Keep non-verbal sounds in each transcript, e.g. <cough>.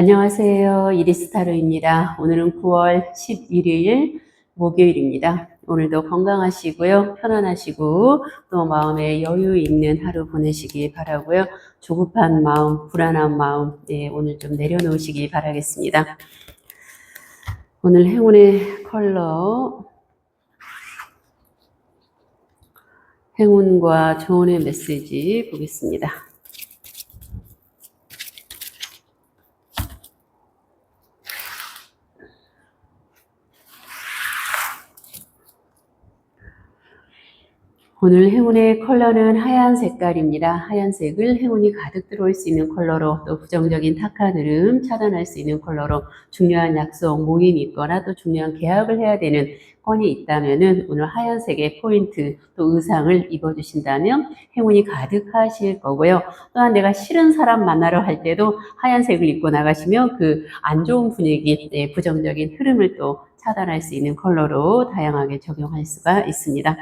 안녕하세요. 이리스타르입니다. 오늘은 9월 11일 목요일입니다. 오늘도 건강하시고요. 편안하시고 또 마음에 여유 있는 하루 보내시기 바라고요. 조급한 마음, 불안한 마음 예, 오늘 좀 내려놓으시기 바라겠습니다. 오늘 행운의 컬러 행운과 조언의 메시지 보겠습니다. 오늘 행운의 컬러는 하얀 색깔입니다. 하얀색을 행운이 가득 들어올 수 있는 컬러로 또 부정적인 흐름 차단할 수 있는 컬러로 중요한 약속, 모임이 있거나 또 중요한 계약을 해야 되는 건이 있다면은 오늘 하얀색의 포인트 또 의상을 입어주신다면 행운이 가득하실 거고요. 또한 내가 싫은 사람 만나러 할 때도 하얀색을 입고 나가시면 그 안 좋은 분위기, 네, 부정적인 흐름을 또 차단할 수 있는 컬러로 다양하게 적용할 수가 있습니다.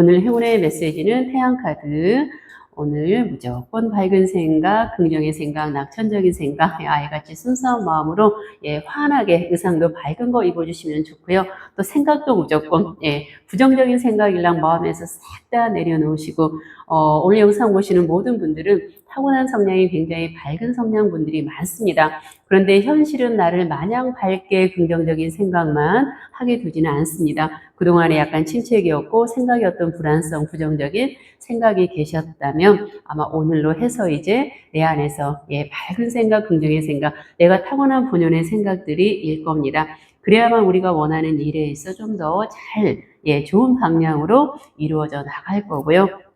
오늘 행운의 메시지는 태양카드. 오늘 무조건 밝은 생각, 긍정의 생각, 낙천적인 생각, 예, 아이같이 순수한 마음으로 예, 환하게 의상도 밝은 거 입어주시면 좋고요. 또 생각도 무조건 예, 부정적인 생각이랑 마음에서 싹 다 내려놓으시고 어, 오늘 영상 보시는 모든 분들은 타고난 성향이 굉장히 밝은 성향 분들이 많습니다. 그런데 현실은 나를 마냥 밝게 긍정적인 생각만 하게 두지는 않습니다. 그동안에 약간 침체기였고 생각이 어떤 불안성, 부정적인 생각이 계셨다면 아마 오늘로 해서 이제 내 안에서 예, 밝은 생각, 긍정의 생각, 내가 타고난 본연의 생각들이 일 겁니다. 그래야만 우리가 원하는 일에 있어 좀 더 잘, 예, 좋은 방향으로 이루어져 나갈 거고요.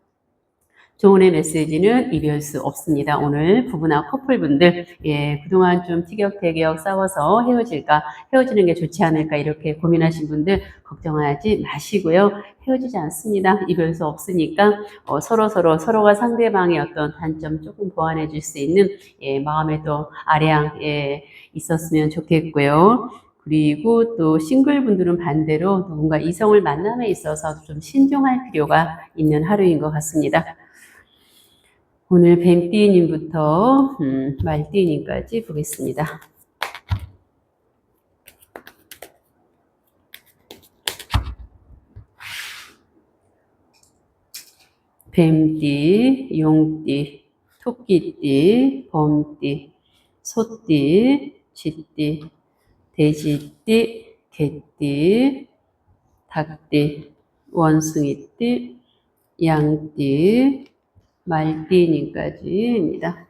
조언의 메시지는 이별 수 없습니다. 오늘 부부나 커플분들, 예, 그동안 좀 티격태격 싸워서 헤어질까, 헤어지는 게 좋지 않을까, 이렇게 고민하신 분들 걱정하지 마시고요. 헤어지지 않습니다. 이별 수 없으니까, 어, 서로 서로, 서로가 상대방의 어떤 단점 조금 보완해 줄 수 있는, 예, 마음에 또 아량, 예, 있었으면 좋겠고요. 그리고 또 싱글 분들은 반대로 누군가 이성을 만남에 있어서 좀 신중할 필요가 있는 하루인 것 같습니다. 오늘 뱀띠님부터 음, 말띠님까지 보겠습니다. 뱀띠, 용띠, 토끼띠, 범띠, 소띠, 쥐띠, 돼지띠, 개띠, 닭띠, 원숭이띠, 양띠, 말띠님까지입니다.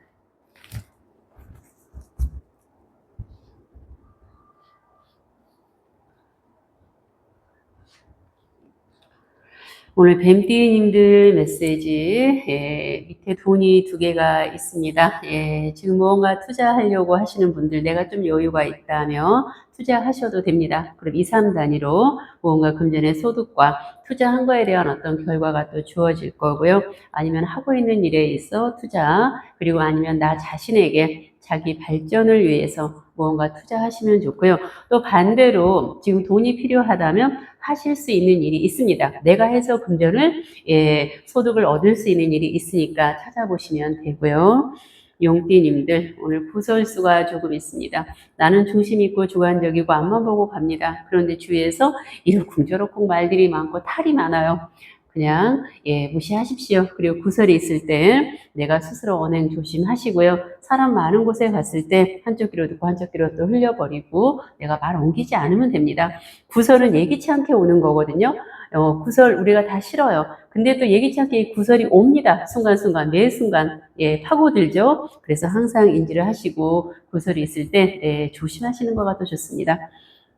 오늘 뱀띠님들 메시지 예, 밑에 돈이 두 개가 있습니다. 예, 지금 무언가 투자하려고 하시는 분들 내가 좀 여유가 있다면 투자하셔도 됩니다. 그럼 2, 3 단위로 무언가 금전의 소득과 투자한 거에 대한 어떤 결과가 또 주어질 거고요. 아니면 하고 있는 일에 있어 투자 그리고 아니면 나 자신에게 자기 발전을 위해서 무언가 투자하시면 좋고요. 또 반대로 지금 돈이 필요하다면 하실 수 있는 일이 있습니다. 내가 해서 금전을 예, 소득을 얻을 수 있는 일이 있으니까 찾아보시면 되고요. 용띠님들 오늘 구설수가 조금 있습니다. 나는 중심 있고 주관적이고 앞만 보고 갑니다. 그런데 주위에서 이렇쿵 저렇쿵 말들이 많고 탈이 많아요. 그냥 예, 무시하십시오. 그리고 구설이 있을 때 내가 스스로 언행 조심하시고요. 사람 많은 곳에 갔을 때 한쪽 귀로 듣고 한쪽 귀로 또 흘려버리고 내가 말 옮기지 않으면 됩니다. 구설은 예기치 않게 오는 거거든요. 어, 구설 우리가 다 싫어요. 근데 또 예기치 않게 구설이 옵니다. 순간순간 매 순간 예, 파고들죠. 그래서 항상 인지를 하시고 구설이 있을 때 예, 조심하시는 거가 더 좋습니다.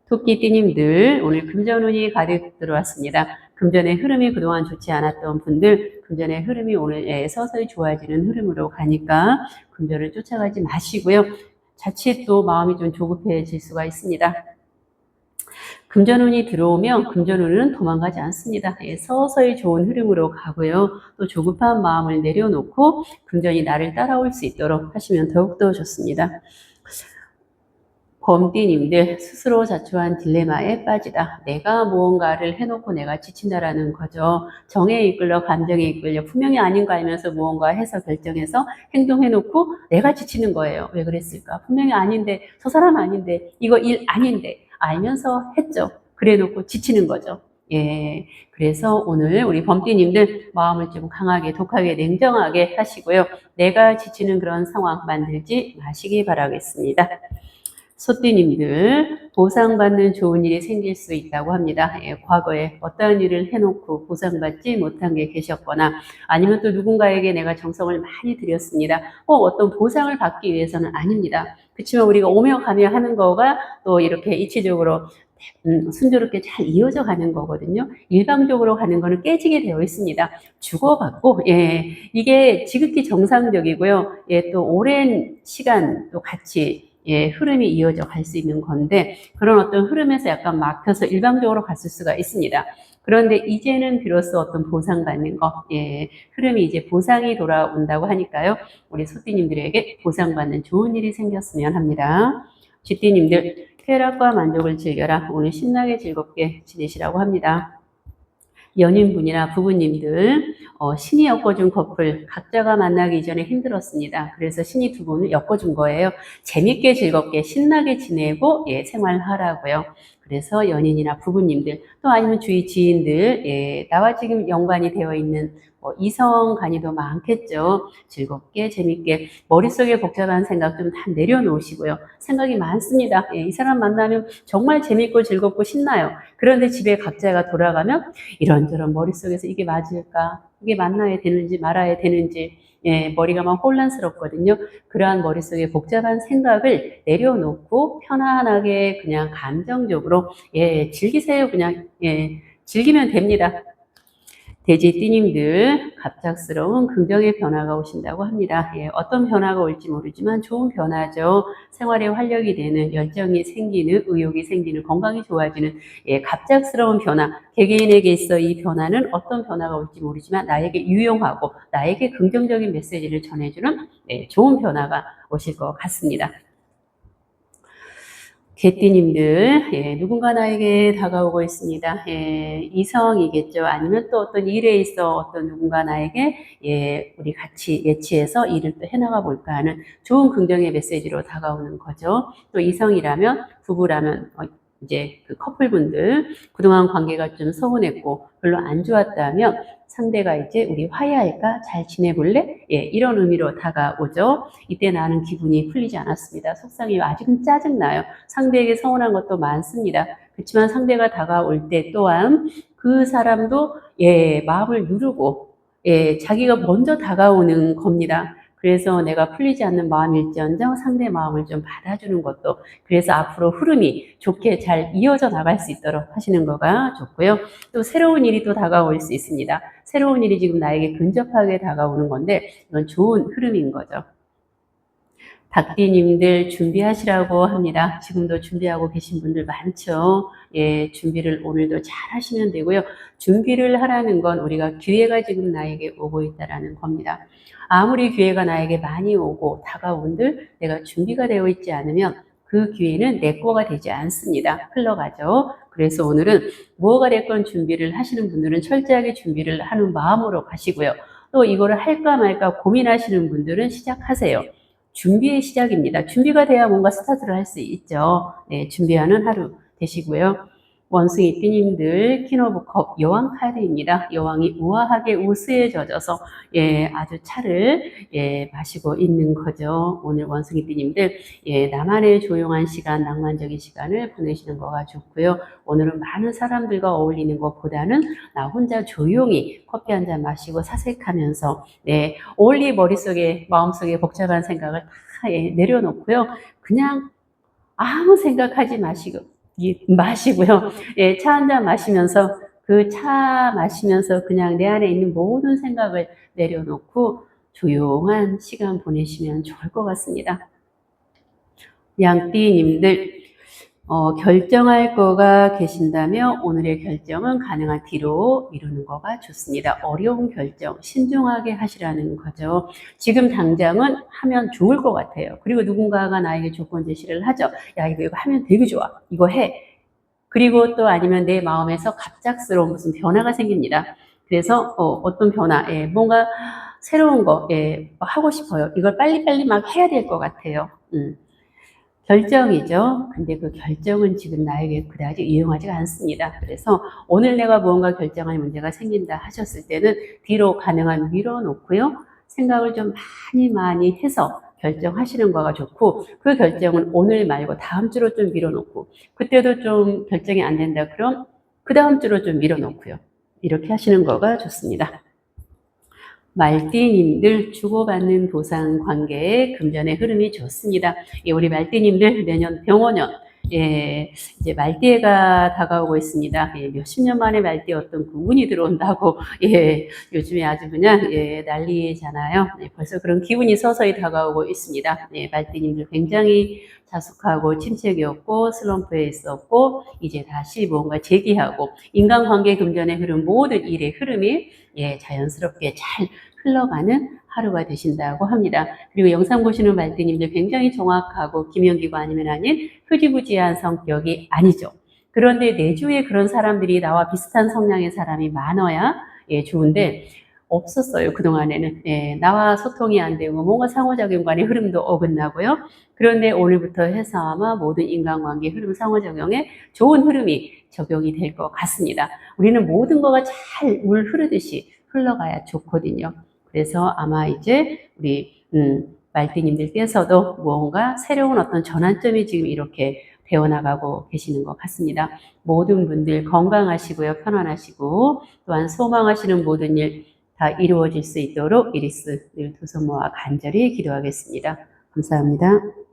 토끼띠님들 오늘 금전운이 가득 들어왔습니다. 금전의 흐름이 그동안 좋지 않았던 분들 금전의 흐름이 오늘 예, 서서히 좋아지는 흐름으로 가니까 금전을 쫓아가지 마시고요. 자칫 또 마음이 좀 조급해질 수가 있습니다. 금전운이 들어오면 금전운은 도망가지 않습니다. 예, 서서히 좋은 흐름으로 가고요. 또 조급한 마음을 내려놓고 금전이 나를 따라올 수 있도록 하시면 더욱더 좋습니다. 범띠님들 스스로 자초한 딜레마에 빠지다. 내가 무언가를 해놓고 내가 지친다라는 거죠. 정에 이끌려 감정에 이끌려 분명히 아닌 거 알면서 무언가 해서 결정해서 행동해놓고 내가 지치는 거예요. 왜 그랬을까? 분명히 아닌데 저 사람 아닌데 이거 일 아닌데 알면서 했죠. 그래놓고 지치는 거죠. 예. 그래서 오늘 우리 범띠님들 마음을 좀 강하게, 독하게, 냉정하게 하시고요. 내가 지치는 그런 상황 만들지 마시기 바라겠습니다. 소띠님들 보상받는 좋은 일이 생길 수 있다고 합니다. 예, 과거에 어떠한 일을 해놓고 보상받지 못한 게 계셨거나 아니면 또 누군가에게 내가 정성을 많이 들였습니다. 꼭 어떤 보상을 받기 위해서는 아닙니다. 그렇지만 우리가 오며 가며 하는 거가 또 이렇게 이치적으로 음, 순조롭게 잘 이어져 가는 거거든요. 일방적으로 가는 거는 깨지게 되어 있습니다. 주고받고, 예, 이게 지극히 정상적이고요. 예, 또 오랜 시간 또 같이 예, 흐름이 이어져 갈 수 있는 건데 그런 어떤 흐름에서 약간 막혀서 일방적으로 갔을 수가 있습니다. 그런데 이제는 비로소 어떤 보상받는 거, 예, 흐름이 이제 보상이 돌아온다고 하니까요. 우리 소띠님들에게 보상받는 좋은 일이 생겼으면 합니다. 쥐띠님들, 쾌락과 만족을 즐겨라. 오늘 신나게 즐겁게 지내시라고 합니다. 연인분이나 부부님들, 어, 신이 엮어준 커플, 각자가 만나기 이전에 힘들었습니다. 그래서 신이 두 분을 엮어준 거예요. 재밌게 즐겁게 신나게 지내고, 예, 생활하라고요. 그래서 연인이나 부부님들, 또 아니면 주위 지인들, 예, 나와 지금 연관이 되어 있는 뭐 이성 간이도 많겠죠. 즐겁게, 재밌게, 머릿속에 복잡한 생각 좀 다 내려놓으시고요. 생각이 많습니다. 예, 이 사람 만나면 정말 재밌고 즐겁고 신나요. 그런데 집에 각자가 돌아가면 이런저런 머릿속에서 이게 맞을까? 이게 만나야 되는지 말아야 되는지, 예, 머리가 막 혼란스럽거든요. 그러한 머릿속에 복잡한 생각을 내려놓고 편안하게 그냥 감정적으로, 예, 즐기세요. 그냥, 예, 즐기면 됩니다. 돼지 띠님들 갑작스러운 긍정의 변화가 오신다고 합니다. 예, 어떤 변화가 올지 모르지만 좋은 변화죠. 생활에 활력이 되는 열정이 생기는 의욕이 생기는 건강이 좋아지는 예, 갑작스러운 변화. 개개인에게 있어 이 변화는 어떤 변화가 올지 모르지만 나에게 유용하고 나에게 긍정적인 메시지를 전해주는 예, 좋은 변화가 오실 것 같습니다. 개띠님들, 예, 누군가 나에게 다가오고 있습니다. 예, 이성이겠죠. 아니면 또 어떤 일에 있어 어떤 누군가 나에게 예, 우리 같이 예치해서 일을 또 해나가 볼까 하는 좋은 긍정의 메시지로 다가오는 거죠. 또 이성이라면 부부라면 어, 이제 그 커플분들 그동안 관계가 좀 서운했고 별로 안 좋았다면 상대가 이제 우리 화해할까? 잘 지내볼래? 예, 이런 의미로 다가오죠. 이때 나는 기분이 풀리지 않았습니다. 속상해요. 아직은 짜증나요. 상대에게 서운한 것도 많습니다. 그렇지만 상대가 다가올 때 또한 그 사람도 예, 마음을 누르고 예, 자기가 먼저 다가오는 겁니다. 그래서 내가 풀리지 않는 마음일지언정 상대 마음을 좀 받아주는 것도 그래서 앞으로 흐름이 좋게 잘 이어져 나갈 수 있도록 하시는 거가 좋고요. 또 새로운 일이 또 다가올 수 있습니다. 새로운 일이 지금 나에게 근접하게 다가오는 건데 이건 좋은 흐름인 거죠. 닭띠님들 준비하시라고 합니다. 지금도 준비하고 계신 분들 많죠. 예, 준비를 오늘도 잘 하시면 되고요. 준비를 하라는 건 우리가 기회가 지금 나에게 오고 있다라는 겁니다. 아무리 기회가 나에게 많이 오고 다가온들 내가 준비가 되어 있지 않으면 그 기회는 내 거가 되지 않습니다. 흘러가죠. 그래서 오늘은 뭐가 됐건 준비를 하시는 분들은 철저하게 준비를 하는 마음으로 가시고요. 또 이거를 할까 말까 고민하시는 분들은 시작하세요. 준비의 시작입니다. 준비가 돼야 뭔가 스타트를 할 수 있죠. 네, 준비하는 하루 되시고요. 원숭이 띠님들 키노브컵 여왕 카드입니다. 여왕이 우아하게 우스에 젖어서 예 아주 차를 예 마시고 있는 거죠. 오늘 원숭이 띠님들 예 나만의 조용한 시간, 낭만적인 시간을 보내시는 거가 좋고요. 오늘은 많은 사람들과 어울리는 것보다는 나 혼자 조용히 커피 한 잔 마시고 사색하면서 네 올리 머릿속에 마음속에 복잡한 생각을 다 예, 내려놓고요. 그냥 아무 생각하지 마시고 이- 마시고요. 예, 차 한 잔 마시면서 그 차 마시면서 그냥 내 안에 있는 모든 생각을 내려놓고 조용한 시간 보내시면 좋을 것 같습니다. 양띠님들 어, 결정할 거가 계신다면 오늘의 결정은 가능한 뒤로 미루는 거가 좋습니다. 어려운 결정, 신중하게 하시라는 거죠. 지금 당장은 하면 좋을 것 같아요. 그리고 누군가가 나에게 조건 제시를 하죠. 야, 이거, 이거 하면 되게 좋아. 이거 해. 그리고 또 아니면 내 마음에서 갑작스러운 무슨 변화가 생깁니다. 그래서 어, 떤 변화, 예, 뭔가 새로운 거 예, 하고 싶어요. 이걸 빨리빨리 막 해야 될 것 같아요. 음. 결정이죠. 근데 그 결정은 지금 나에게 그다지 유용하지가 않습니다. 그래서 오늘 내가 무언가 결정할 문제가 생긴다 하셨을 때는 뒤로 가능한 밀어놓고요. 생각을 좀 많이 많이 해서 결정하시는 거가 좋고 그 결정은 오늘 말고 다음 주로 좀 밀어놓고 그때도 좀 결정이 안 된다 그럼 그 다음 주로 좀 밀어놓고요. 이렇게 하시는 거가 좋습니다. 말띠님들 주고받는 보상 관계의 금전의 흐름이 좋습니다. 예, 우리 말띠님들 내년 병원년 예, 이제 말띠해가 다가오고 있습니다. 예, 몇십 년 만에 말띠 어떤 구운이 들어온다고, <laughs> 예, 요즘에 아주 그냥, 예, 난리잖아요. 예, 벌써 그런 기운이 서서히 다가오고 있습니다. 예, 말띠님들 굉장히 자숙하고 침체기였고, 슬럼프에 있었고, 이제 다시 뭔가 재기하고, 인간관계 금전의 흐름, 모든 일의 흐름이, 예, 자연스럽게 잘 흘러가는 하루가 되신다고 합니다. 그리고 영상 보시는 말띠님들 굉장히 정확하고 김연기가 아니면 아닌 흐지부지한 성격이 아니죠. 그런데 내 주위에 그런 사람들이 나와 비슷한 성향의 사람이 많아야 예, 좋은데 없었어요. 그동안에는. 예, 나와 소통이 안 되고 뭔가 상호작용 간의 흐름도 어긋나고요. 그런데 오늘부터 해서 아마 모든 인간관계 흐름 상호작용에 좋은 흐름이 적용이 될 것 같습니다. 우리는 모든 거가 잘 물 흐르듯이 흘러가야 좋거든요. 그래서 아마 이제 우리 음, 말띠님들께서도 무언가 새로운 어떤 전환점이 지금 이렇게 되어나가고 계시는 것 같습니다. 모든 분들 건강하시고요. 편안하시고 또한 소망하시는 모든 일 다 이루어질 수 있도록 이리스 늘 두 손 모아 간절히 기도하겠습니다. 감사합니다.